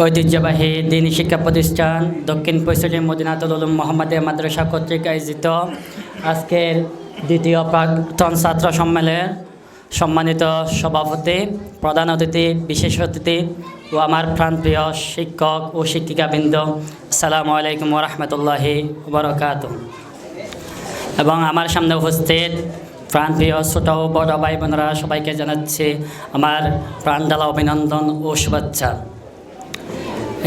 ঐতিহ্যবাহী দিনী শিক্ষা প্রতিষ্ঠান দক্ষিণ পৈশালী মদিনাতুল উলুম মোহাম্মদিয়া মাদ্রাসা কর্তৃক আয়োজিত আজকের দ্বিতীয় প্রাক্তন ছাত্র সম্মেলনের সম্মানিত সভাপতি, প্রধান অতিথি, বিশেষ অতিথি ও আমার প্রাণপ্রিয় শিক্ষক ও শিক্ষিকাবৃন্দ সালামু আলাইকুম রহমতুল্লাহি বরকাত এবং আমার সামনে উপস্থিত প্রাণপ্রিয় ছোট ও বড় ভাই বোনেরা, সবাইকে জানাচ্ছি আমার প্রাণডালা অভিনন্দন ও শুভেচ্ছা।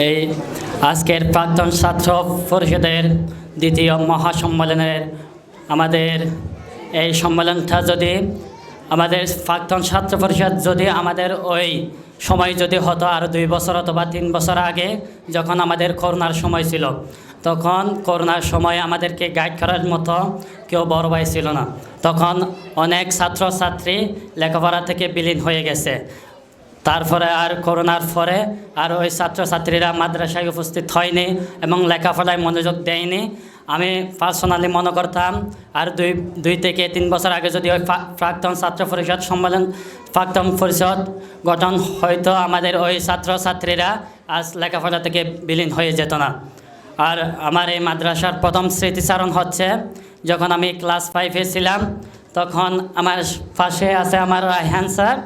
এই আজকের প্রাক্তন ছাত্র পরিষদের দ্বিতীয় মহাসম্মেলনের আমাদের এই সম্মেলনটা যদি আমাদের প্রাক্তন ছাত্র পরিষদ যদি আমাদের ওই সময় যদি হতো আর দুই বছর অথবা তিন বছর আগে, যখন আমাদের করোনার সময় ছিল, তখন করোনার সময় আমাদেরকে গাইড করার মতো কেউ বড় ভাই ছিল না। তখন অনেক ছাত্রছাত্রী লেখাপড়া থেকে বিলীন হয়ে গেছে। তারপরে আর করোনার পরে আর ওই ছাত্রছাত্রীরা মাদ্রাসায় উপস্থিত হয়নি এবং লেখাপড়ায় মনোযোগ দেয়নি। আমি পার্সোনালি মনে করতাম, আর দুই দুই থেকে তিন বছর আগে যদি ওই প্রাক্তন ছাত্র পরিষদ সম্মেলন, প্রাক্তন পরিষদ গঠন হয়তো আমাদের ওই ছাত্রছাত্রীরা আজ লেখাপড়া থেকে বিলীন হয়ে যেত না। আর আমার এই মাদ্রাসার প্রথম স্মৃতিচারণ হচ্ছে, যখন আমি ক্লাস ফাইভে ছিলাম, তখন আমার পাশে আছে আমার রায়হান স্যার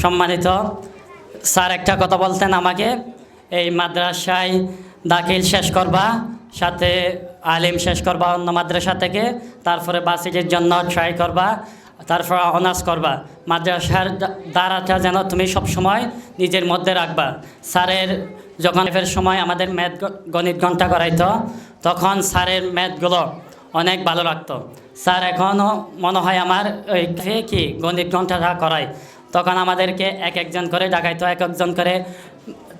সম্মানিত স্যার, একটা কথা বলতেন আমাকে। এই মাদ্রাসায় দাখিল শেষ করবা, সাথে আলিম শেষ করবা অন্য মাদ্রাসা থেকে, তারপরে বাসিটির জন্য ট্রাই করবা, তারপর অনার্স করবা। মাদ্রাসার দ্বারাটা যেন তুমি সব সময় নিজের মধ্যে রাখবা। স্যারের যখন ফের সময় আমাদের ম্যাথ গণিত ঘণ্টা করাইতো, তখন স্যারের ম্যাথগুলো অনেক ভালো লাগতো। স্যার এখনও মনে হয় আমার ওই কি, গণিত ঘন্টাটা করায়। তখন আমাদেরকে এক একজন করে ডাকাইতো, এক একজন করে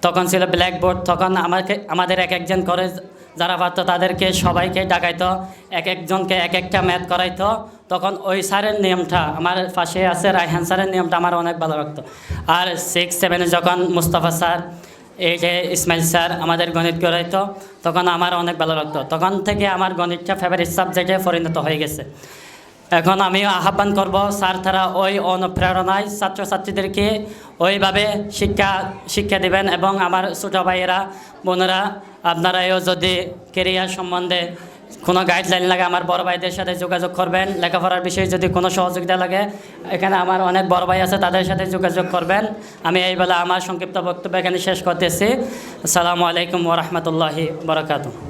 তখন ছিল ব্ল্যাকবোর্ড তখন আমাকে, আমাদের এক একজন করে যারা পারতো তাদেরকে সবাইকে ডাকাইতো, এক একজনকে এক একটা ম্যাথ করাইতো। তখন ওই স্যারের নিয়মটা আমার পাশে আছে, রায়হান স্যারের নিয়মটা আমার অনেক ভালো লাগতো। আর সিক্স সেভেনে যখন মুস্তাফা স্যার, এই যে ইসমাইল স্যার আমাদের গণিত করাইতো, তখন আমার অনেক ভালো লাগতো। তখন থেকে আমার গণিতটা ফেভারিট সাবজেক্টে পরিণত হয়ে গেছে। এখন আমি আহ্বান করব, স্যার তারা ওই অনুপ্রেরণায় ছাত্রছাত্রীদেরকে ওইভাবে শিক্ষা শিক্ষা দেবেন এবং আমার ছোটো ভাইয়েরা, বোনেরা, আপনারাও যদি কেরিয়ার সম্বন্ধে কোনো গাইডলাইন লাগে, আমার বড় ভাইদের সাথে যোগাযোগ করবেন। লেখাপড়ার বিষয়ে যদি কোনো সহযোগিতা লাগে, এখানে আমার অনেক বড় ভাই আছে, তাদের সাথে যোগাযোগ করবেন। আমি এই বেলা আমার সংক্ষিপ্ত বক্তব্য এখানে শেষ করতেছি। আসসালামু আলাইকুম ওরহমতুল্লাহি বরকাতুহ।